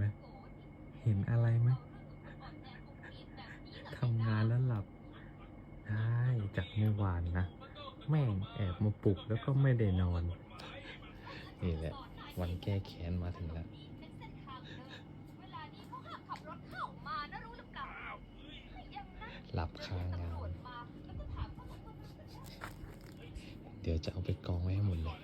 ไหมเห็นอะไรไหมทำงานแล้วหลับ ได้จากเมื่อวานนะ แม่งแอบมาปลุกแล้วก็ไม่ได้นอน นี่แหละ วันแก้แค้นมาถึงแล้วเวลานี้เขาห้ามขับรถเข้ามานะรู้หรือเปล่ายังนะหลับคางานเขาว่าเดี๋ยวจะเอาไปกองไว้ให้หมดเลย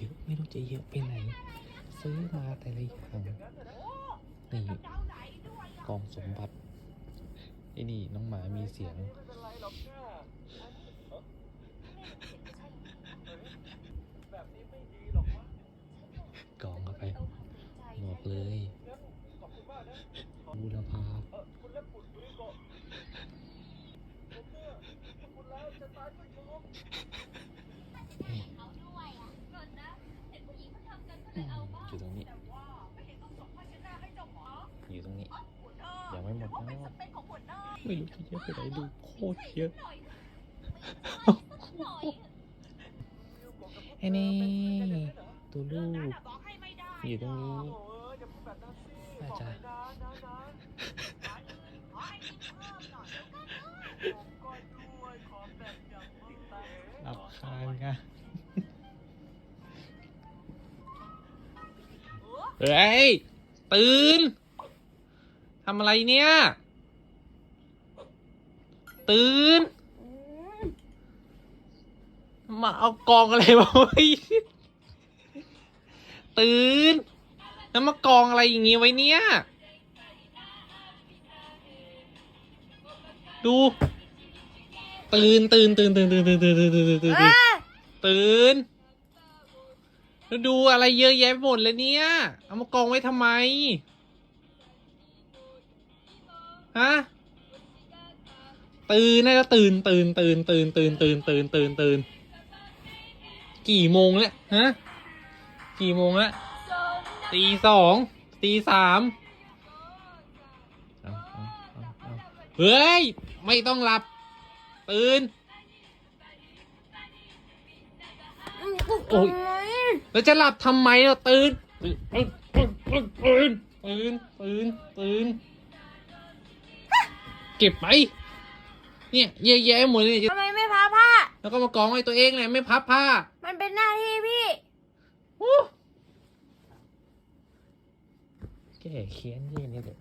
เยอะไม่รู้จะเยอะไปไหน ซื้อมาแต่ละอย่างนี่กองสมบัติไอ้นี่น้องหมามีเสียงแล่อกองเข้าไปบอกเลยบูรพาคุณและปุ่นมืก่อนผมเมื่อคุณแล้วจะตายด้ยชง ว้หมดแล้วไม่รู้จะเยอะไปไหนดูโคตรเยอะไอ้นี่ตัวลูกอยู่ตรงนี้อาจาหลับคานค่ะเฮ้ย ตื่น ทำอะไรเนี่ย ตื่น มาเอากองอะไรมาไว้ ตื่น แล้วมากองอะไรอย่างงี้ไว้เนี่ย ดู ตื่นตื่นตื่นตื่นตื่นตื่นตื่นตื่นตื่นตื่นตื่นตื่นแล้วดูอะไรเยอะแยะไปหมดเลยเนี่ย เอามากองไว้ทำไม ฮะตื่นนะก็ตื่นตื่นตื่นตื่นตื่นตื่นตื่นตื่นตื่นกี่โมงแล้วฮะกี่โมงแล้วตีสองตีสามเฮ้ย ไม่ต้องหลับ ตื่น โอ้ยแล้วจะหลับทำไมเราตื่นตื่นตื่นตื่นตื่นตื่น เก็บไป เนี่ยเยอะแยะหมดเลยทำไมไม่พับผ้า แล้วก็มากองไว้ตัวเองเลยไม่พับผ้า มันเป็นหน้าที่พี่โอ้แก่เคี้ยนยี่นี่เลย